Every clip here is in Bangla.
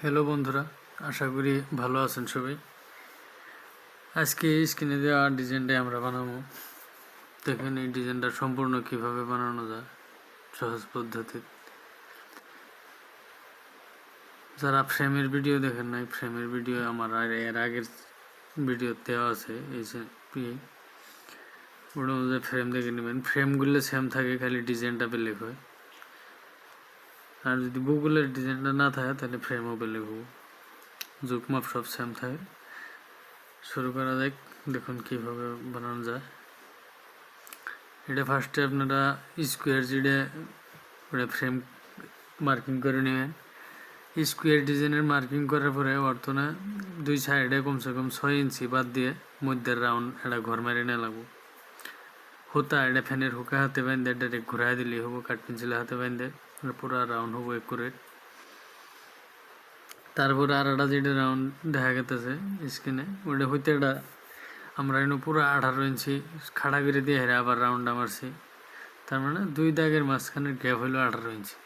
হ্যালো বন্ধুরা। আশা করি ভালো আছেন সবাই। আজকে এই স্ক্রিনে দেওয়া ডিজাইনটাই আমরা বানাবো। দেখেন এই ডিজাইনটা সম্পূর্ণ কীভাবে বানানো যায়, সহজ পদ্ধতি যারা ফ্রেমের ভিডিও দেখেন নাই ফ্রেমের ভিডিও আমার এর আগের ভিডিও দেওয়া আছে, এই ওটার মধ্যে ফ্রেম দেখে নেবেন। ফ্রেমগুলো সেম থাকে, খালি ডিজাইনটা বেলেগ হয়। আর যদি গুগলের ডিজাইনটা না থাকে, তাহলে ফ্রেমও বেলেগ হব যুগ মাপ সব সেম থাকে। শুরু করা যাক, দেখুন কীভাবে বানানো যায়। এটা ফার্স্টে আপনারা স্কোয়ার জিডে ওটা ফ্রেম মার্কিং করে নেবেন। স্কোয়ার ডিজাইনের মার্কিং করার পরে বর্তমানে দুই সাইডে কমসে কম ছয় ইঞ্চি বাদ দিয়ে মধ্যের রাউন্ড এটা ঘর মেরে নিয়ে লাগবো। হোতা, এটা ফ্যানের হুকা হাতে বাইন্দে ডাইরেক্ট ঘুরাই দিলেই হব, কাঠ পেন্সিলে হাতে বাইন্দে পুরা রাউন্ড হব একুরেট তারপরে আর একটা যেটা রাউন্ড দেখা গেতেছে স্ক্রিনে ওটা হইতে এটা আমরা এনে পুরো আঠারো ইঞ্চি খাড়া করে দিয়ে হেরে আবার রাউন্ডটা মারছি তার মানে দুই দাগের মাঝখানের গ্যাপ হইল আঠারো ইঞ্চি।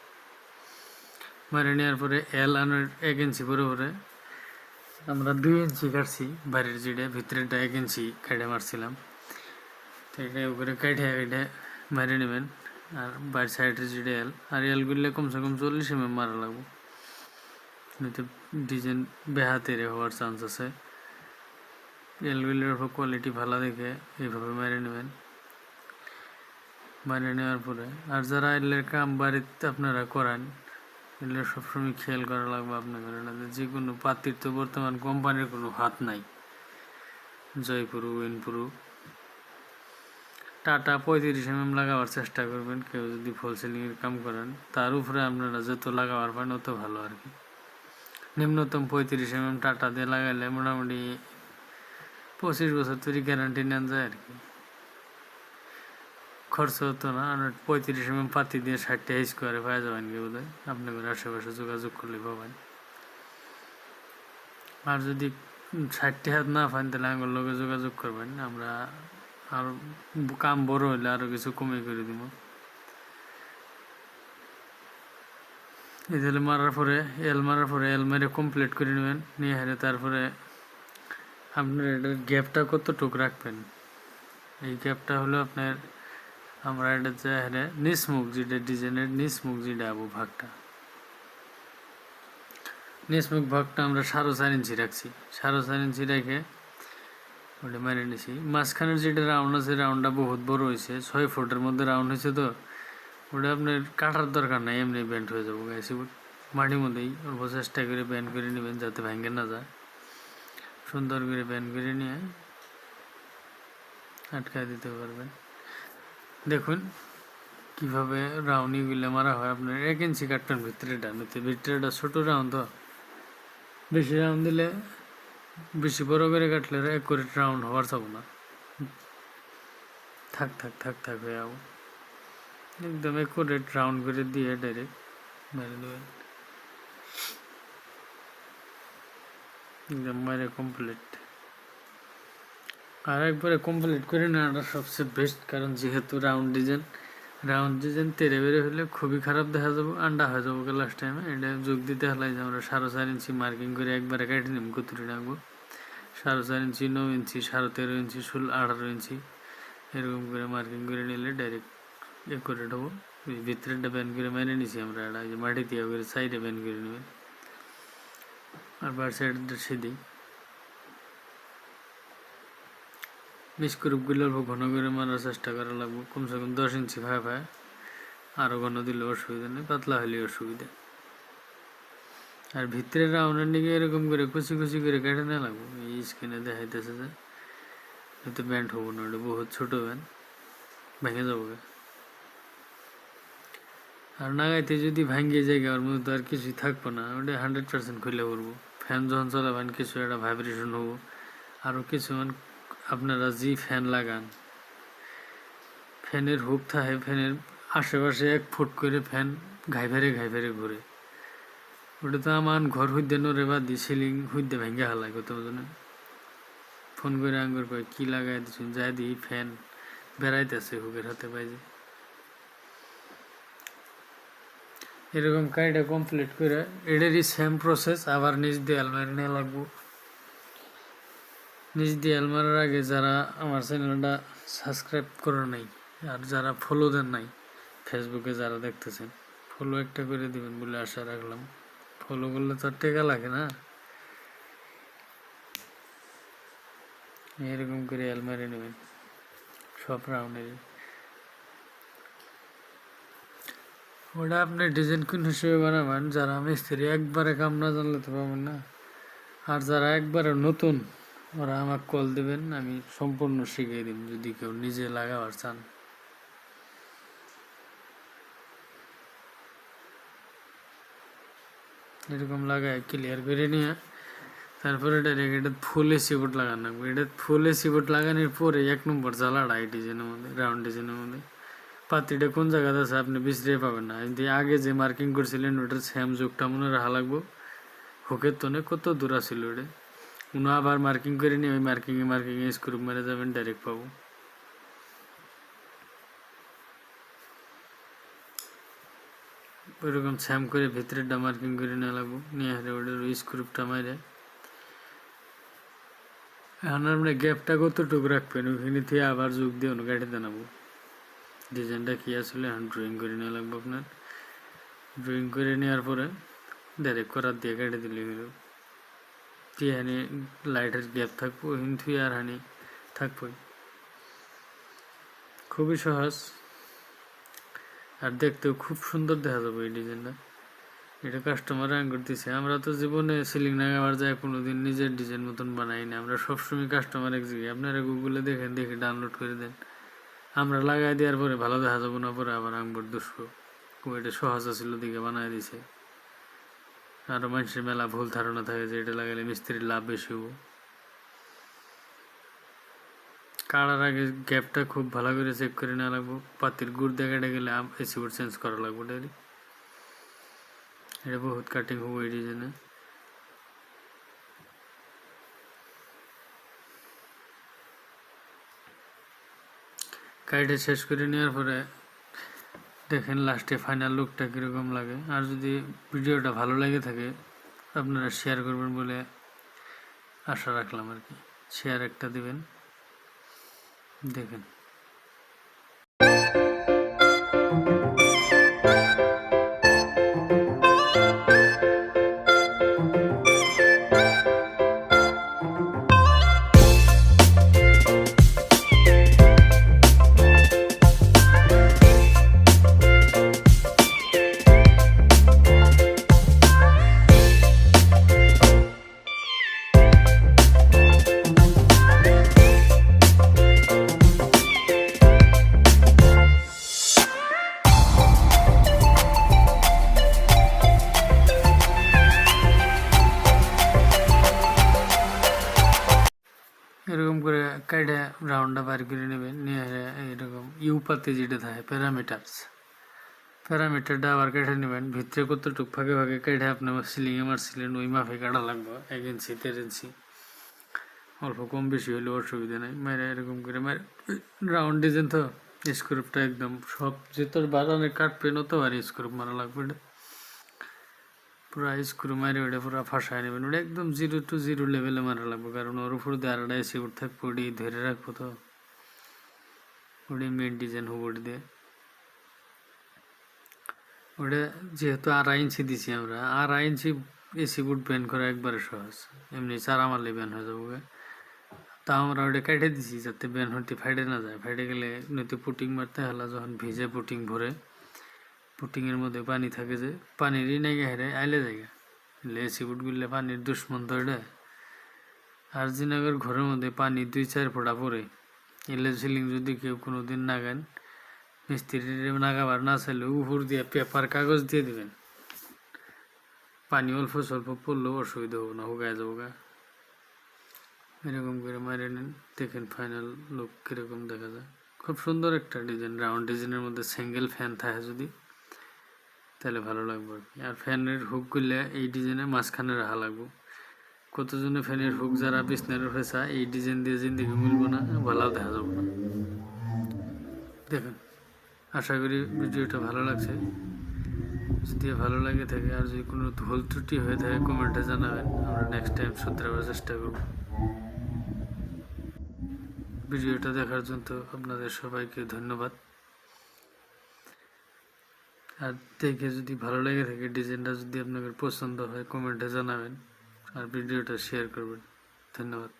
মারে নেওয়ার পরে এল আনার এক ইঞ্চি পরে পরে আমরা দুই ইঞ্চি কাটছি বাইরের জিডে ভিতরেরটা এক ইঞ্চি কেটে মারছিলাম। তো এটা উপরে কেটে কেটে মারে নেবেন। আর বাইর সাইডের যেটা এল আর এলগুলো কমসে কম চল্লিশ এম এম মারা লাগবো। নয়তো ডিজাইন বেহাতের হওয়ার চান্স আছে। এলগুলোর কোয়ালিটি ভালো দেখে এইভাবে মেরে নেবেন। মেরে নেওয়ার পরে, আর যারা এলের কাম বাড়িতে আপনারা করান এগুলো সবসময় খেয়াল করা লাগবে আপনাদের যে কোনো পাতির তো বর্তমান কোম্পানির কোনো হাত নাই। জয়পুরু উইনপুরু টাটা পঁয়ত্রিশ এম এম লাগাবার চেষ্টা করবেন, কেউ যদি ফল সিলিংয়ের কাম করেন, তার উপরে আপনারা যত লাগাবার পান অত ভালো আর কি। নিম্নতম পঁয়ত্রিশ এম এম টাটা দিয়ে লাগাইলে মোটামুটি পঁচিশ বছর তৈরি গ্যারান্টি নেন যায় আর কি। খরচ হতো না, আর পঁয়ত্রিশ এম এম পাতি দিয়ে ষাটটা স্কোয়ারে পাওয়া যাবেন কি বোধ হয় আপনাদের আশেপাশে যোগাযোগ করলে পাবেন। আর যদি ষাটটি হাত না পান, তাহলে আঙুল লোকে যোগাযোগ করবেন, আমরা আর কাম বড় হইলে আরও কিছু কমে করে দিব। এদের মারার পরে, এল মারার পরে এল মেরে কমপ্লিট করে নেবেন, নিয়ে হেরে তারপরে আপনার এটার গ্যাপটা কতটুক রাখবেন? এই গ্যাপটা হলো আপনার আমরা এটা যে হেরে নিস মুখ যেটা ডিজাইনের নিস মুখ যেটা আবু ভাগটা। নিস মুখ ভাগটা আমরা সাড়ে চার ইঞ্চি রাখছি। সাড়ে চার ইঞ্চি রেখে ওটা মেরে নিছি। মাঝখানের যেটা রাউন্ড আছে রাউন্ডটা বহুত বড় হয়েছে ছয় ফুটের মধ্যে রাউন্ড হয়েছে তো, ওটা আপনার কাটার দরকার নাই, এমনি ব্যান্ড হয়ে যাব গাইছি মাটির মধ্যেই অল্প চেষ্টা করে ব্যান্ড করে নেবেন যাতে ভেঙে না যায়। সুন্দর করে ব্যান্ড করে নিয়ে আটকায় দিতে পারবেন। দেখুন কীভাবে রাউন্ডিগুলো মারা হয়, আপনার এক ইঞ্চি কাটবেন ভিতরেটা নইতে ভিতরেটা ছোটো রাউন্ড তো। বেশি রাউন্ড দিলে বেশি বড় করে কাটলে এক করে রাউন্ড হওয়ার চাবো না। থাক থাক থাক থাক হয়ে যাব একদম একুরেট রাউন্ড করে দিয়ে ডাইরেক্ট মেরে দেবেন। একদম মেরে কমপ্লিট আর একবারে কমপ্লিট করে নেওয়াটা সবচেয়ে বেস্ট কারণ যেহেতু রাউন্ড ডিজাইন রাউন্ড ডিজাইন তেরে বেড়ে হলে খুবই খারাপ দেখা যাব, আন্ডা হয়ে যাব লাস্ট টাইমে এটা যোগ দিতে হলে আমরা সাড়ে চার ইঞ্চি মার্কিং করে একবারে কাটি নিব কতুরি রাখব? সাড়ে চার ইঞ্চি নৌ ইঞ্চি, সাড়ে তেরো ইঞ্চি, ষোলো, আঠারো ইঞ্চি, এরকম করে মার্কিং করে নিলে ডাইরেক্ট এ করে দেবো ভিতরেরটা ব্যান করে মেনে নিছি আমরা এটা যে মাটি দিয়ে করে সাইডে ব্যান করে নেবেন আর বার সাইডটা সেদিই মিসকুরুপগুলো অল্প ঘন করে মারার চেষ্টা করা লাগবে। কমসে কম দশ ইঞ্চি ভাই ভাই আরও ঘন দিলে অসুবিধা নেই, পাতলা হলে অসুবিধা। আর ভিতরে রাউন্ডের দিকে এরকম করে কুচি কুচি করে কেটে নেওয়া লাগবে। স্ক্রিনে দেখাইতেছে যে এতে ব্যান্ড হব না ওটা বহুত ছোটো ব্যান্ড। ভেঙে যাব আর নাগাইতে যদি ভাঙ্গিয়ে যায় ওর মধ্যে আর কিছুই থাকব না। ওটা হান্ড্রেড পার্সেন্ট খুলে পড়ব ফ্যান যখন চলাবেন কিছু একটা ভাইব্রেশন হব। আরও কিছুমান আপনারা জি ফ্যান লাগান, ফ্যানের হুক থাকে, ফ্যানের আশেপাশে এক ফুট করে ফ্যান ঘাই ফেরে ঘাই ফেরে ঘুরে। ওটা তো আমার ঘর হইতে নড়ে বা দি সিলিং হইতে ভেঙে হালাই কত জনে ফোন করে আঙ্গুর কয়, কি লাগাই দিচ্ছেন যাই দিই ফ্যান বেড়াইতেছে হুকের হাতে পাইছে এরকম কাজটা কমপ্লিট করে এটারই সেম প্রসেস আবার নিজ দিয়ে আলমারি নিয়ে লাগবো। নিজ দিয়ে আলমারির আগে যারা আমার চ্যানেলটা সাবস্ক্রাইব করে নাই আর যারা ফলো দেন নাই ফেসবুকে যারা দেখতেছেন ফলো একটা করে দিবেন বলে আশা রাখলাম। ফলো করলে তো আর টেকা লাগে না। এরকম করে আলমারি নেবেন। সব রাউন্ডেরই ওটা আপনি ডিজাইন কোন হিসেবে বানাবেন? যারা মিস্ত্রি, একবারে কাম না জানলে তো পাবেন না। আর যারা একবারে নতুন, ওরা আমাকে কল দেবেন, আমি সম্পূর্ণ শিখিয়ে দিন যদি কেউ নিজে লাগাবার চান। এরকম লাগায় ক্লিয়ার করে নিয়ে তারপরে ডাইরেক্ট এটা ফুল এসি লাগানো লাগবে। এটা ফুল এসি লাগানোর পরে এক নম্বর জ্বালাটা এই ডিজাইনের মধ্যে রাউন্ড ডিজাইনের মধ্যে। পাতিটা কোন জায়গাতে আছে আপনি বিচরে পাবেন না। যদি আগে যে মার্কিং করছিলেন, ওটার সেম যুগটা মনে রাখা লাগবো। হুকের তনে কত দূর ছিল ওটা। উনি আবার মার্কিং করে নিয়ে ওই মার্কিংয়ে মার্কিংয়ে স্ক্রু মেরে যাবেন ডাইরেক্ট পাবো। ওইরকম স্যাম করে ভিতরেরটা মার্কিং করে নেওয়া লাগবো। নিয়ে ওটার ওই স্ক্রুপটা মারে এখন আপনি গ্যাপটা কতটুকু রাখবেন? ওইখানে থেকে আবার যোগ দিয়ে অন্য গাড়িতে নামবো ডিজাইনটা কী আসলে? এখন ড্রয়িং করে নেওয়া লাগবে আপনার। ড্রয়িং করে নেওয়ার পরে ডাইরেক্ট করার দিয়ে কেটে দিলে হলো। দিয়ে হানি লাইটের গ্যাপ থাকব থেকে আর হানি থাকব খুবই সহজ। আর দেখতেও খুব সুন্দর দেখা যাবে এই ডিজাইনটা। এটা কাস্টমার আং করতেছে। আমরা তো জীবনে সিলিং লাগাবার যায় কোনোদিন নিজের ডিজাইন মতন বানাই না। আমরা সবসময় কাস্টমার এক জায়গায় আপনারা গুগলে দেখেন, দেখে ডাউনলোড করে দেন। আমরা লাগাই দেওয়ার পরে ভালো দেখা যাব না, পরে আবার আঙ্গুর দুশো এটা সহজ ছিল দিকে বানাই দিছে। আরও মানুষের মেলা ভুল ধারণা থাকে যে এটা লাগালে মিস্ত্রির লাভ বেশি হব। কাড়ার আগে গ্যাপটা খুব ভালো করে চেক করে নেওয়া লাগবো। পাতির গুড় দেখাটা গেলে এসি বোর্ড চেঞ্জ করা লাগবো ডাইরি এটা বহুত কাটিং হব এই ডিজাইনে কাইটে শেষ করে নেওয়ার পরে দেখেন লাস্টে ফাইনাল লুকটা কীরকম লাগে। আর যদি ভিডিওটা ভালো লাগে থাকে, আপনারা শেয়ার করবেন বলে আশা রাখলাম আর কি। শেয়ার একটা দিবেন। দেখেন। কাইডা রাউন্ডটা বার করে নেবেন নিয়ে এরকম ইউ পাতে যেটা থাকে প্যারামিটারস প্যারামিটারটা আবার কেটে নেবেন, ভিতরে কতটুক ফাঁকে ফাঁকে কেটে আপনার সিলিংয়ে মারছিলেন, ওই মাফে কাটা লাগবে, এক ইঞ্চি দেড় ইঞ্চি অল্প কম বেশি হলে অসুবিধা নেই মেরে এরকম করে মেরে রাউন্ড ডিজাইন তো স্ক্রুপটা একদম সব, যে তোর বাগানে কাটবে নতো আর স্ক্রুপ মারা লাগবে পুরো স্ক্রু মারি ওটা পুরা ফাঁসায় নেবেন। ওটা একদম জিরো টু জিরো লেভেলে মারা লাগবে, কারণ ওর উপর দিয়ে আরেকটা এসে উঠ থাকবে, ওটি ধরে রাখব তো। ওটি মেন ডিজাইন হব ওটি দিয়ে। ওটা যেহেতু আড়াই ইঞ্চি দিছি আমরা, আড়াই ইঞ্চি এসি বুট ব্যান করা একবারে সহজ। এমনি চারা মারলে ব্যান হয়ে যাব তা আমরা ওটা কেটে দিছি যাতে ব্যান হতে ফাইটে না যায়। ফাইটে গেলে নয়তো পুটিং মারতে হলে যখন ভিজে পুটিং ভরে পুটিংয়ের মধ্যে পানি থাকে যে, পানিরই নাকি হেরে আইলে জায়গা এসি বুট গুললে পানির দুশ্মন এটা। আর জিনাগর ঘরের মধ্যে পানি দুই চার ফোঁটা পড়ে। এলে সিলিং যদি কেউ কোনো দিন নাগান মিস্ত্রির নাগাবার না চাইলে উপর দিয়ে পেপার কাগজ দিয়ে দিবেন। পানি অল্প স্বল্প পড়লেও অসুবিধা হব না হুগায় যাব গা। এরকম করে মারে নেন, দেখেন ফাইনাল লুক কীরকম দেখা যায়। খুব সুন্দর একটা ডিজাইন রাউন্ড ডিজাইনের মধ্যে সিঙ্গেল ফ্যান থাকে যদি। তাহলে ভালো লাগবে। আর ফ্যানের হুকগুলো এই ডিজাইনের মাঝখানে রাখা লাগবো। কতজনে ফ্যানের হুক যারা বিছনার ফেসা এই ডিজাইন দিয়ে জিন্দিগি মিলবো না, ভালো দেখা যাবে না। দেখেন, আশা করি ভিডিওটা ভালো লাগছে। যদি ভালো লাগে থাকে, আর যদি কোনো ভুল ত্রুটি হয়ে থাকে কমেন্টে জানাবেন। আমরা নেক্সট টাইম শুধরাবার চেষ্টা করব। ভিডিওটা দেখার জন্য আপনাদের সবাইকে ধন্যবাদ। আর দেখে যদি ভালো লেগে থাকে, ডিজাইনটা যদি আপনাদের পছন্দ হয়, কমেন্টে জানাবেন আর ভিডিওটা শেয়ার করবেন। ধন্যবাদ।